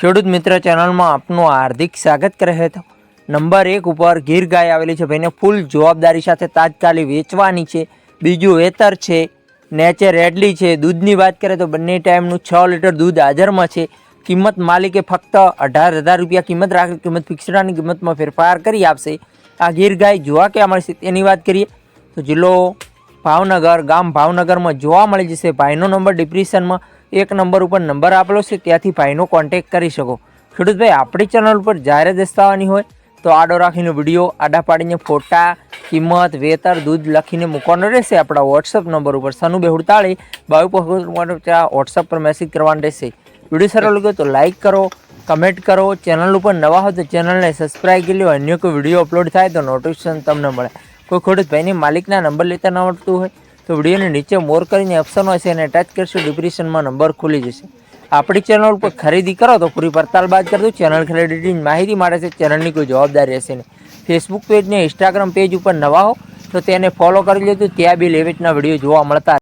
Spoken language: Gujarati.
ખેડૂત મિત્ર ચેનલમાં આપનું હાર્દિક સ્વાગત કરે હતો નંબર એક ઉપર ગીર ગાય આવેલી છે ભાઈને ફૂલ જવાબદારી સાથે તાત્કાલિક વેચવાની છે. બીજું વેતર છે નેચર રેડલી છે, દૂધની વાત કરીએ તો બંને ટાઈમનું છ લીટર દૂધ હાજરમાં છે. કિંમત માલિકે ફક્ત અઢાર હજાર રૂપિયા કિંમત રાખી કિંમત ફિક્સડાની કિંમતમાં ફેરફાર કરી આપશે. આ ગીર ગાય જોવા ક્યાં મળશે તેની વાત કરીએ. તો જિલ્લો ભાવનગર ગામ ભાવનગરમાં જોવા મળી જશે. ભાઈનો નંબર ડિપ્રેશનમાં એક નંબર ઉપર નંબર આપેલો છે. ત્યાંથી ભાઈનો કોન્ટેક કરી શકો. ખેડૂતભાઈ, આપણી ચેનલ ઉપર જાહેરાત દસ્તાવાની હોય તો આડો રાખીને વીડિયો આડા પાડીને ફોટા, કિંમત, વેતર, દૂધ લખીને મૂકવાનો રહેશે. આપણા વોટ્સઅપ નંબર ઉપર સનુ બેહુડતાળી બાવી પોસ્ટ ત્યાં વોટ્સઅપ પર મેસેજ કરવાનો રહેશે. વીડિયો સારો લાગ્યો તો લાઇક કરો કમેન્ટ કરો. ચેનલ ઉપર નવા હોય તો ચેનલને સબસ્ક્રાઈબ કરી લો. અન્ય કોઈ વીડિયો અપલોડ થાય તો નોટિફિકેશન તમને મળે. કોઈ ખેડૂત ભાઈની માલિકના નંબર લેતા ન આવડતું હોય તો વિડીયોની નીચે મોર કરીને ઓપ્શન હશે અને ટચ કરશો ડિપ્રેશનમાં નંબર ખુલી જશે. આપણી ચેનલ ઉપર ખરીદી કરો તો પૂરી પડતાલ બાદ કરજો ચેનલ ખરીદીની માહિતી માટે છે ચેનલની કોઈ જવાબદારી હશે નહીં. ફેસબુક પેજ ને ઇન્સ્ટાગ્રામ પેજ ઉપર નવા હો તો તેને ફોલો કરી લેજો. ત્યાં બી લેવેચના વીડિયો જોવા મળતા